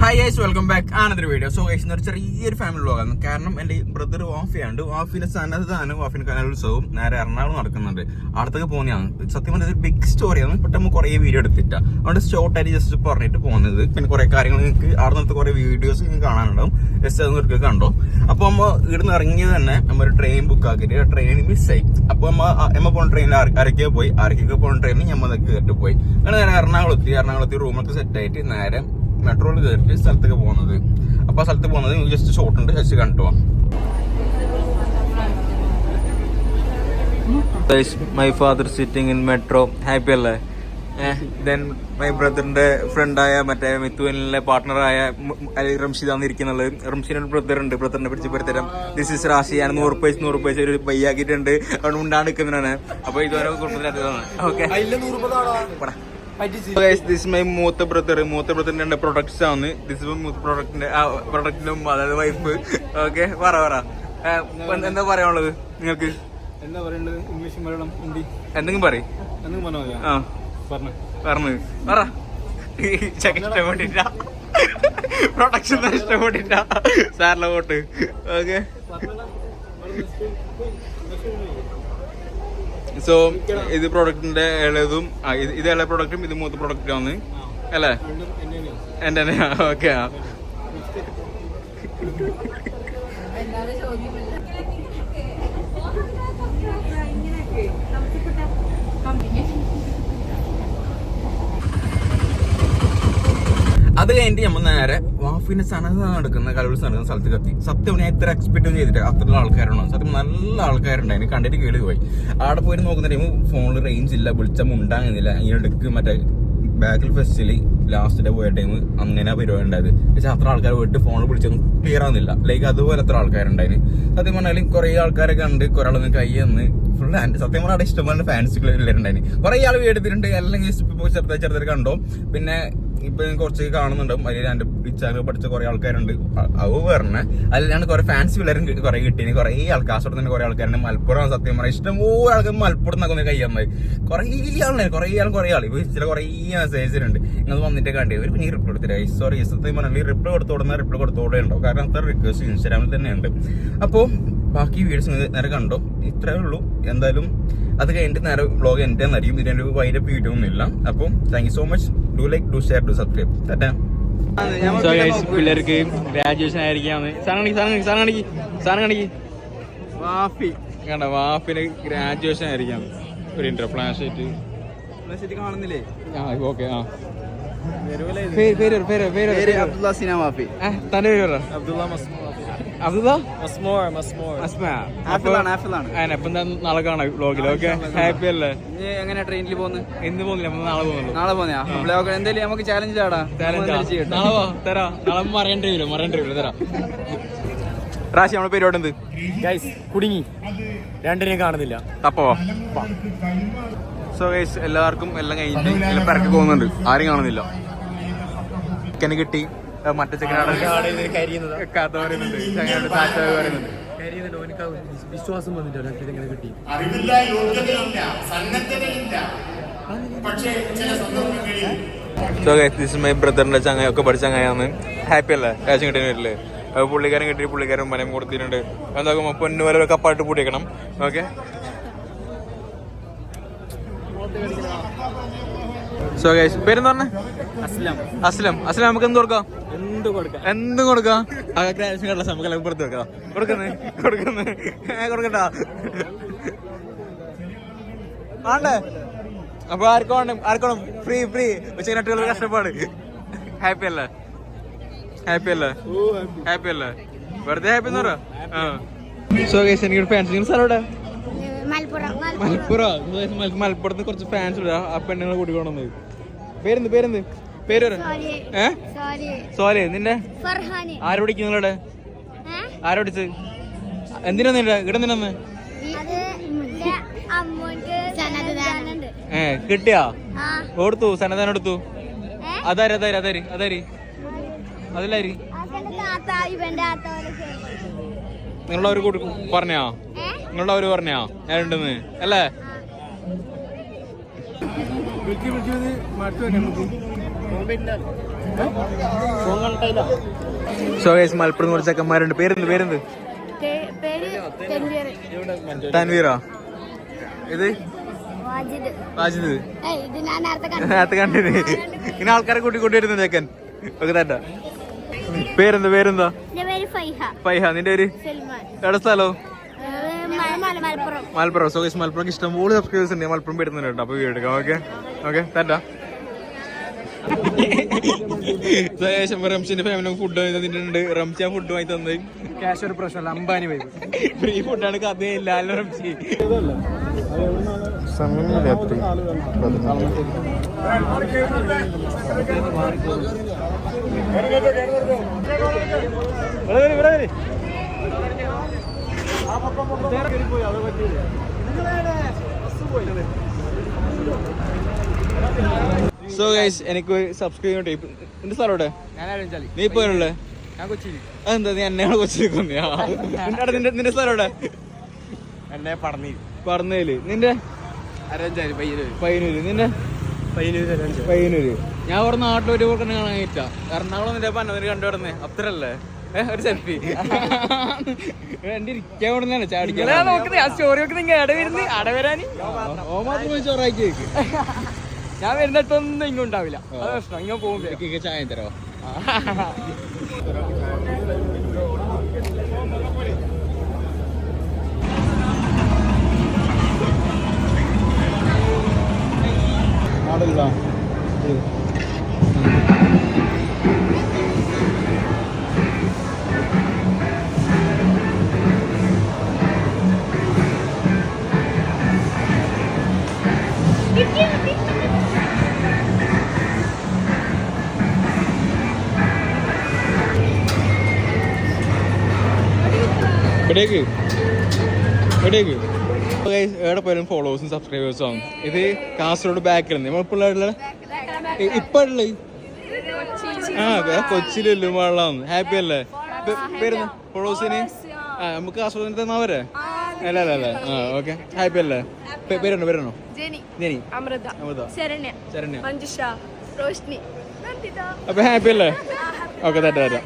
Hi guys welcome back ആനതൊരു video so guys ഒരു ചെറിയൊരു ഫാമിലി വ്ലോഗാണ് കാരണം എന്റെ ബ്രദർ വാഫിയുണ്ട് വാഫിന്റെ സന്നദ്ധതാണ് വാഫിന്റെ കലോത്സവം നേരെ എറണാകുളം നടക്കുന്നുണ്ട്. അടുത്തൊക്കെ പോകുന്നതാണ്. സത്യം പറഞ്ഞത് ഒരു ബിഗ് സ്റ്റോറിയാണ് പെട്ടെന്ന് കുറേ വീഡിയോ എടുത്തിട്ട. അതുകൊണ്ട് ഷോർട്ടായിട്ട് ജസ്റ്റ് പറഞ്ഞിട്ട് പോകുന്നത്. പിന്നെ കുറെ കാര്യങ്ങൾ നിങ്ങൾക്ക് അവിടെ നിന്നത്തെ കുറെ വീഡിയോസ് നിങ്ങൾക്ക് കാണാനുണ്ടാവും. ജസ്റ്റ് അത് നിങ്ങൾക്ക് കണ്ടോ? അപ്പൊ നമ്മൾ ഇവിടുന്ന് ഇറങ്ങിയത് തന്നെ നമ്മൾ ഒരു ട്രെയിൻ ബുക്ക് ആക്കിയിട്ട്. ട്രെയിൻ മിസ്സായി അപ്പൊ നമ്മൾ നമ്മ പോകുന്ന ട്രെയിനിൽ അരക്കേ പോയി. അരക്കൊക്കെ പോകുന്ന ട്രെയിനിൽ നമ്മൾ കയറിട്ട് പോയി. അങ്ങനെ നേരെ എറണാകുളത്തി എറണാകുളത്തി റൂമൊക്കെ സെറ്റ് ആയിട്ട് നേരെ മെട്രോയിൽ കയറിയിട്ട് സ്ഥലത്തേക്ക് പോകുന്നത്. അപ്പൊ ആ സ്ഥലത്ത് പോകുന്നത് ജസ്റ്റ് ഷോർട്ട് ഉണ്ട്. ജസ്റ്റ് കണ്ടു my father sitting in metro happy അല്ലേ? ദെൻ മൈ ബ്രദറിന്റെ ഫ്രണ്ടായ മറ്റേ മിത്തുവനിലെ പാർട്ട്ണറായ റംഷിദാന്ന് ഇരിക്കുന്നത്. ഒരു ബ്രദർ ഉണ്ട്. ബ്രദറിനെ പിടിച്ച് പെടുത്തരാം. ദിസ് ഇസ് റാഷി ഞാൻ നൂറ് പൈസ നൂറ് പൈസ ഒരു ബൈ ആക്കിയിട്ടുണ്ട്. അവിടെ ഉണ്ടാണ് നിൽക്കുന്നതാണ് അപ്പൊ ഇതുവരെ കുടുംബത്തിനകത്താണ് ഓക്കെ ദിസ് മൈ മൂത്ത ബ്രദർ മൂത്ത ബ്രദറിന്റെ പ്രൊഡക്ട്സ് ആണ്. ദിസ് മൂത്ത പ്രൊഡക്റ്റിന്റെ പ്രൊഡക്റ്റിന്റെ ഉമ്മ അതായത് വൈഫ് ഓക്കെ പറ പറ. എന്താ പറയാനുള്ളത് നിങ്ങൾക്ക്? എന്താ പറയണ്ടത്? ഇംഗ്ലീഷ് മലയാളം ഹിന്ദി. എന്തെങ്കിലും പറയും. പറഞ്ഞു പറഞ്ഞു. പറ. ചെക്ക് ഇഷ്ടപ്പെട്ടില്ല പ്രൊഡക്ഷൻ ഇഷ്ടപ്പെട്ടില്ല സാറിലെ വോട്ട്. ഓക്കെ സോ ഇത് പ്രൊഡക്റ്റിന്റെ ഇളയതും ഇത് ഇളയ പ്രൊഡക്റ്റും ഇത് മൂത്ത പ്രൊഡക്റ്റും ആണ്. അല്ലേ? എന്റെ ഓക്കെ അത് കഴിഞ്ഞിട്ട് നമ്മൾ നേരെ വാഫിന്റെ സന്നദ്ധ നടക്കുന്ന കലോത്സവം നടക്കുന്ന സ്ഥലത്ത് കത്തി. സത്യം ഞാൻ ഇത്ര എക്സ്പെക്ട് ചെയ്തിട്ട് അത്ര ആൾക്കാരുണ്ടോ? സത്യം നല്ല ആൾക്കാരുണ്ടായിരുന്നു കണ്ടിട്ട് കേളി പോയി. അവിടെ പോയി നോക്കുന്ന ടൈം ഫോണിൽ റേഞ്ച് ഇല്ല വിളിച്ചാൽ ഉണ്ടാകുന്നില്ല എടുക്ക് മറ്റേ ബാക്കിൽ ഫെസ്റ്റിൽ ലാസ്റ്റ് ഡേ പോയ ടൈം അങ്ങനെ പരിപാടി ഉണ്ടായത്. പക്ഷെ അത്ര ആൾക്കാർ പോയിട്ട് ഫോണിൽ വിളിച്ചൊന്നും ക്ലിയർ ആവുന്നില്ല. ലൈക്ക് അതുപോലെ അത്ര ആൾക്കാരുണ്ടായി സത്യം പറഞ്ഞാലും കുറെ ആൾക്കാരെ കണ്ട് കുറെ ആളൊന്ന് കൈ എന്ന് ഫുൾ സത്യം പറഞ്ഞാൽ അവിടെ ഇഷ്ടംപോലെ ഫാൻസുകൾ ഉണ്ടായിരുന്നു കുറെ ആൾ അല്ലെങ്കിൽ ഇപ്പോൾ ചെറുതായി ചെറുതായി കണ്ടോ. പിന്നെ ഇപ്പൊ കുറച്ച് കാണുന്നുണ്ടാവും. അതിൽ എന്റെ ഇച്ചാക്ക് പഠിച്ച കുറെ ആൾക്കാരുണ്ട്. അവ പറഞ്ഞ അതിലാണ് കുറെ ഫാൻസ് പിള്ളേരും കുറെ കിട്ടിയത് കുറെ ആൾക്കാർ തന്നെ കുറെ ആൾക്കാരുണ്ട്. മലപ്പുറം സത്യം പറഞ്ഞാൽ ഇഷ്ടംപോലെ ആൾക്കാർ മലപ്പുറം നിന്നൊക്കെ കയ്യാൻ കുറെ ആളുണ്ടായി കുറെ ആൾ കുറെ ആൾ ഇപ്പൊ ചില കുറെ മെസ്സേജിലുണ്ട് നിങ്ങൾ വന്നിട്ട് കണ്ടേ. ഒരു പിന്നെ റിപ്ലൈ കൊടുത്തില്ല. സോറി സത്യം പറഞ്ഞാൽ റിപ്ലൈ കൊടുത്തോടുന്ന റിപ്ലൈ കൊടുത്തോടെ ഉണ്ടോ? കാരണം അത്ര റിക്വസ്റ്റ് ഇൻസ്റ്റാഗ്രാമിൽ തന്നെ ഉണ്ട്. അപ്പോൾ ബാക്കി വീഡിയോസ് നേരെ കണ്ടോ? ഇത്രേ ഉള്ളൂ. എന്തായാലും അത് കഴിഞ്ഞിട്ട് നേരെ വ്ളോഗ് എന്റെ ആയിരിക്കും. ഇതിന്റെ ഒരു വൈഡപ്പ് വീഡിയോ ഒന്നും ഇല്ല അപ്പോൾ thank you so much do like do share do subscribe guys പിള്ളേർക്ക് ഗ്രാജുവേഷൻ ആയിരിക്കാന്ന് സാധനം കാണിക്ക് സാധനം കാണിക്ക് സാധനം കാണിക്ക് വാഫി. കണ്ട വാഫിന് ഗ്രാജുവേഷൻ ആയിരിക്കാം ഒരു ഇന്റർ ഫ്ലാഷ് ആയിട്ട്. കാണുന്നില്ലേ? ആ ഓക്കെ ആ. പേര് പേര് പേര് പേര് അബ്ദുള്ള സിന വാഫി. തന്റെ പേര് അബ്ദുള്ള അബ്ദുള്ള നാളെ കാണാം വ്ലോഗിൽ ഓക്കെ? ഹാപ്പി അല്ലേ? എങ്ങനെ ട്രെയിനിൽ പോകുന്നു? ഇന്ന് പോകുന്നില്ല നാളെ നാളെ എന്തായാലും നമുക്ക് ചാലഞ്ച് ആടാ. നാളെ തരാ. നാളെ മറയേണ്ടി വരും മറയേണ്ടി വരും തരാം. റാശി നമ്മുടെ പരിപാടി എന്ത് ഗൈസ് കുടുങ്ങി. രണ്ടിനെയും കാണുന്നില്ല. അപ്പോ സോ ഗൈസ് എല്ലാവർക്കും എല്ലാം കഴിഞ്ഞിട്ട് എല്ലാം പിറക്കി പോകുന്നുണ്ട്. ആരും കാണുന്നില്ല. ചിക്കന് കിട്ടി. മറ്റേ ചിക്കനാണ് പറയുന്നുണ്ട്. ചങ്ങനാട് പറയുന്നുണ്ട് വിശ്വാസം ഇതെങ്ങനെ കിട്ടി. അറിവില്ല യോഗ്യതയില്ല സന്നദ്ധതയില്ല. പക്ഷേ ചില സന്ദർഭങ്ങളിൽ സോ ഗൈസ് ദിസ് മൈ ബ്രദറിന്റെ ചങ്ങായി ഒക്കെ പഠിച്ച ചങ്ങായാണ് ഹാപ്പി അല്ലേ? കാശ് കിട്ടിയ വരില്ലേ? അപ്പൊ പുള്ളിക്കാരൻ കിട്ടി പുള്ളിക്കാരൻ മനം കൊടുത്തിട്ടുണ്ട്. എന്താകുമ്പോ പൊന്നു വരെ കപ്പായിട്ട് പൂട്ടിയേക്കണം. ഓക്കെ സോ ഗൈസ് പേരെന്താ പറഞ്ഞേ? അസ്ലം. അസ്ലം. അസ്ലം നമുക്ക് എന്ത് കൊടുക്കാം? എന്ത് കൊടുക്കാം? എന്തും കൊടുക്കാം. ആ ഗ്രാജുവേഷൻ കടല നമുക്ക് എല്ലാം പുറത്ത് വെക്കാം. കൊടുക്കുന്നേ? കൊടുക്കുന്നേ? കൊടുക്കണ്ട? ആണ്ടേ അപ്പൊ ആർക്കും വേണം ഫ്രീ ഫ്രീ ഉച്ച നട്ടുകൾ കഷ്ടപ്പാട്. ഹാപ്പി അല്ലേ? ഹാപ്പി അല്ലേ? ഹാപ്പി അല്ലേ? വെറുതെ ഹാപ്പി എന്ന് പറയാ സോ ഗൈസ് എനിക്ക് ഫാൻസ് സ്ഥലം എവിടെ? മലപ്പുറം. മലപ്പുറം. guys, മല- മലപ്പുറത്ത് കുറച്ച് ഫാൻസ് ഇടാ ആ പെണ്ണുങ്ങളെ കൂട്ടിക്കൊണ്ടുവന്നത് പേരെന്ത് പേരെന്ത്? പേര് ഏ? സോറി നിന്റെ ഫർഹാന്. ആര് പിടിക്കും നിങ്ങളുടെ? ഏ? ആര് എന്തിനാ നിന്റെ സന്നദ്ധദാനുണ്ട് ഏ കിട്ടിയാ? കൊടുത്തു സന്നദ്ധന എടുത്തു. അതാര് അതാര് അതാര് അതാര്? അതിലാരി നിങ്ങളവര് കൂട്ടി പറഞ്ഞാ? അവർ പറഞ്ഞാ? ഞാൻ ഉണ്ടെന്ന്. അല്ലേ? വിളിച്ച് വിളിച്ച് മടുത്തു നമുക്ക്. സോ ഗൈസ് മലപ്പുറം കുറച്ച് ചെക്കന്മാരുണ്ട്. പേരെന്ത് പേരെന്ത്? തൻവീറോ ഇത്? വാജിദ്. നേരത്തെ കണ്ടു. നേരത്തെ കണ്ടിന്. ഇങ്ങനെ ആൾക്കാരെ കൂട്ടി കൂട്ടി വരുന്നു ചെക്കൻ. ഒക്കെ പേരെന്താ പേരെന്താ? ഫൈഹ. നിന്റെ പേര്? എവിടെ സ്ഥലോ? മലപ്പുറം. മലപ്പുറം. സോ മലപ്പുറം ഇഷ്ടം പോലെ സബ്സ്ക്രൈബേഴ്സ് ഉണ്ട് മലപ്പുറം പെടുന്നുണ്ട് കേട്ടോ. അപ്പൊ വീഡിയോ എടുക്കാം. ഓക്കെ ഓക്കെ തട്ടാ ശേഷം റംഷിന്റെ ഫാമിലി ഫുഡ് വാങ്ങി തന്നിട്ടുണ്ട്. റംഷി ആ ഫുഡ് വാങ്ങി തന്നത്. ക്യാഷ് ഒരു പ്രശ്നമല്ല. അംബാനി വൈബ് ഫ്രീ ഫുഡാണ് കഥയില്ല അല്ല റംഷി. സോ ഗൈസ് എനിക്ക് സബ്സ്ക്രൈബ് ചെയ്യട്ടെ ഞാൻ ആലോചിച്ചാലി നീ ഇപ്പൊ അതെന്താ നീ എന്നെ കൊന്നിയാ നിന്റെ നിന്റെ എവിടെ എന്നെ പടന്നി പറഞ്ഞേൽ നിന്റെ? അരഞ്ചാലി പയ്യന്നൂര്. പയ്യന്നൂര്. നിന്റെ? പയ്യനൂര് പയ്യന്നൂര്. ഞാൻ ഒരു നാട്ടിലൊരു കാണാൻ കഴിച്ചാ എറണാകുളം നിന്റെ പന്നൂര് കണ്ടുപിടുന്നേ അത്രല്ലേ ഒരു സെൽഫി ഇരിക്കാൻ കൊണ്ടുതന്നെ ചാടിക്കാൻ നോക്കുന്നത് ആ സ്റ്റോറി ഒക്കെ നിങ്ങൾ ഇടവരുന്ന് അട വരാന്. ഓ മാത്രം ചോറാക്കി വെക്ക്. ഞാൻ വരുന്നിട്ടൊന്നും ഇങ്ങ ഉണ്ടാവില്ല. അത് പ്രശ്നം ഇങ്ങനെ പോകുമ്പോ ചായ തരോ? എവിടേക്ക്? ഇവിടേക്ക് എവിടെ പോയാലും ഫോളോവേഴ്സും സബ്സ്ക്രൈബേഴ്സും ആണ് ഇത് കാസർഗോഡ് ബാക്കിൽ നമ്മളിപ്പോൾ ഉള്ള ഇപ്പൊ ഉള്ള ആ കൊച്ചിയിൽ ലുമാളാന്ന് ഹാപ്പി അല്ലേ? പേരുന്ന ഫോളോവേഴ്സിന് ആ നമുക്ക് കാസർഗോഡ് തന്നവരെ അല്ല അല്ല അല്ല. ആ ഓക്കെ ഹാപ്പി അല്ലേ? പേരുണ്ടോ പേരുണ്ടോ ജെനി. അമൃത. അമൃത. ശരണ്യ. ശരണ്യ. മഞ്ജുഷ റോഷ്നി. അപ്പൊ ഹാപ്പി അല്ലേ? ഓക്കെ തരാം തരാം